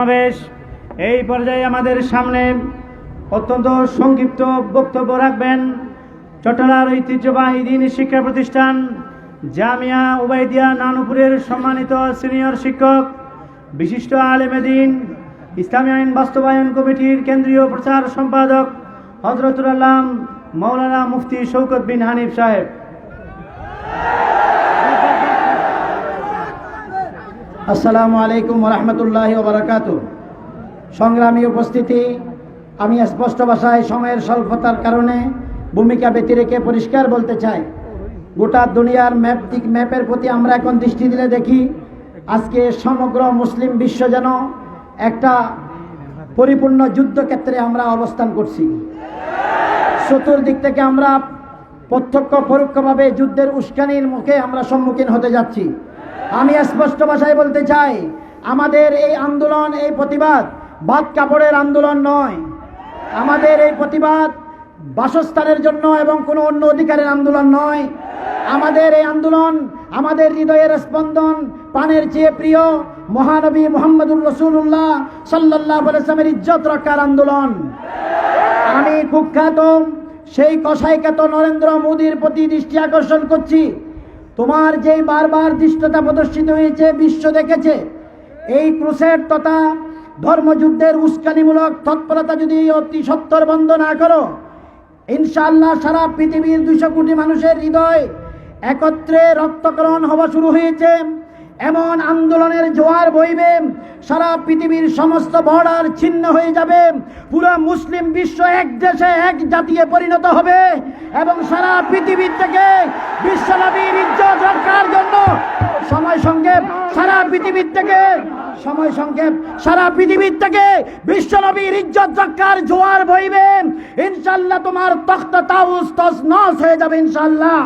সমাবেশ। এই পর্যায়ে আমাদের সামনে অত্যন্ত সংক্ষিপ্ত বক্তব্য রাখবেন চট্টলার ঐতিহ্যবাহী দিন শিক্ষা প্রতিষ্ঠান জামিয়া উবাইদিয়া নানুপুরের সম্মানিত সিনিয়র শিক্ষক, বিশিষ্ট আলেমেদিন ইসলামী আইন বাস্তবায়ন কমিটির কেন্দ্রীয় প্রচার সম্পাদক হজরতুল আল্লাম মৌলানা মুফতি শৌকত বিন হানিফ সাহেব। আসসালামু আলাইকুম রহমতুল্লাহ বারাকাত সংগ্রামী উপস্থিতি, আমি স্পষ্ট ভাষায় সময়ের স্বল্পতার কারণে ভূমিকা ব্যতি রেখে পরিষ্কার বলতে চাই, গোটা দুনিয়ার ম্যাপ দিক ম্যাপের প্রতি আমরা এখন দৃষ্টি দিলে দেখি, আজকে সমগ্র মুসলিম বিশ্ব যেন একটা পরিপূর্ণ যুদ্ধক্ষেত্রে আমরা অবস্থান করছি। চতুর্দিক থেকে আমরা প্রত্যক্ষ পরোক্ষভাবে যুদ্ধের উস্কানির মুখে আমরা সম্মুখীন হতে যাচ্ছি। আমি স্পষ্ট ভাষায় বলতে চাই, আমাদের এই আন্দোলন, এই প্রতিবাদ বাদ কাপড়ের আন্দোলন নয়। আমাদের এই প্রতিবাদ বাসস্থানের জন্য এবং কোনো অন্য অধিকারের আন্দোলন নয়। আমাদের এই আন্দোলন আমাদের হৃদয়ের স্পন্দন, প্রাণের চেয়ে প্রিয় মহানবী মোহাম্মদুর রসুল্লাহ সাল্লাহ সাল্লামের ইজ্জত রক্ষার আন্দোলন। আমি কুখ্যাত সেই কসাইখ্যাত নরেন্দ্র মোদীর প্রতি দৃষ্টি আকর্ষণ করছি। তোমার যেই বারবার দৃষ্টতা প্রদর্শিত হয়েছে, বিশ্ব দেখেছে, এই ক্রুসেড তথা ধর্মযুদ্ধের উস্কানিমূলক তৎপরতা যদি অতি সত্তর বন্ধ না করো ইনশাল্লাহ সারা পৃথিবীর দুশো কোটি মানুষের হৃদয় একত্রে রক্তকরণ হওয়া শুরু হয়েছে। এমন আন্দোলনের জোয়ার বইবে, সারা পৃথিবীর সমস্ত বর্ডার ছিন্ন হয়ে যাবে, পুরো মুসলিম বিশ্ব এক দেশে এক জাতিয়ে পরিণত হবে এবং সারা পৃথিবীর থেকে বিশ্বনবীর ইজ্জত রক্ষার জন্য সময় সংক্ষেপ, সারা পৃথিবীর থেকে, সময় সংক্ষেপ, সারা পৃথিবীর থেকে বিশ্বনবীর ইজ্জত রক্ষার জোয়ার বইবে। ইনশাল্লাহ তোমার তখ্ত তাউস তস নস হয়ে যাবে ইনশাল্লাহ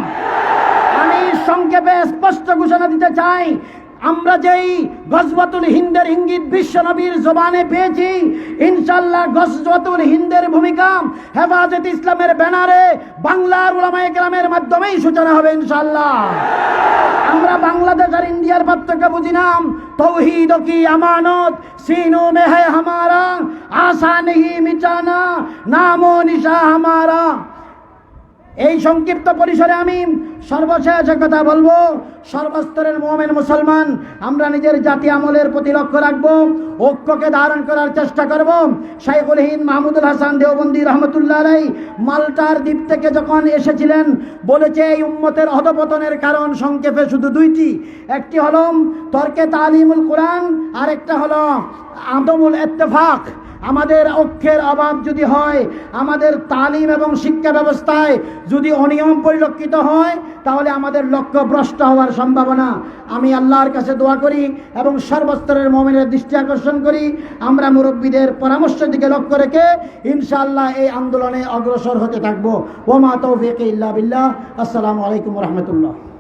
আমি সংক্ষেপে স্পষ্ট ঘোষণা দিতে চাই আমরা যেই গজবাতুল হিন্দের ইঙ্গিত বিশ্বনবীর জবানে পেয়েছি ইনশাল্লাহ গজবাতুল হিন্দের ভূমিকা হেফাজত ইসলামের ব্যানারে বাংলার উলামায় গ্রামের মাধ্যমেই সূচনা হবে ইনশাল্লাহ আমরা বাংলাদেশ আর ইন্ডিয়ার পার্থক্য বুঝিনাম তৌহিদ কি আমানত? সিনো মে হামারা, আশা নেহি মিচানা, নামো নিশা হামারা। এই সংক্ষিপ্ত পরিসরে আমি সর্বশেষ কথা বলব। সর্বস্তরের মোমেন মুসলমান, আমরা নিজের জাতি আমলের প্রতি লক্ষ্য রাখব, ঐক্যকে ধারণ করার চেষ্টা করব। শাইখুল হিন্দ মাহমুদুল হাসান দেওবন্দি রহমতুল্লাহ আলাই মাল্টার দ্বীপ থেকে যখন এসেছিলেন, বলেছে, এই উম্মতের অধপতনের কারণ সংক্ষেপে শুধু দুইটি। একটি হলো তর্কে তালিমুল কোরআন আর একটা হলো আদমুল এত্তেফাক আমাদের অক্ষের অভাব যদি হয়, আমাদের তালিম এবং শিক্ষা ব্যবস্থায় যদি অনিয়ম পরিলক্ষিত হয়, তাহলে আমাদের লক্ষ্য ভ্রষ্ট হওয়ার সম্ভাবনা। আমি আল্লাহর কাছে দোয়া করি এবং সর্বস্তরের মোমেনের দৃষ্টি আকর্ষণ করি। আমরা মুরব্বীদের পরামর্শের দিকে লক্ষ্য রেখে ইনশাআল্লাহ এই আন্দোলনে অগ্রসর হতে থাকব। ওমা তৌফিক ইল্লা বিল্লাহ। আসসালামু আলাইকুম রহমতুল্লাহ।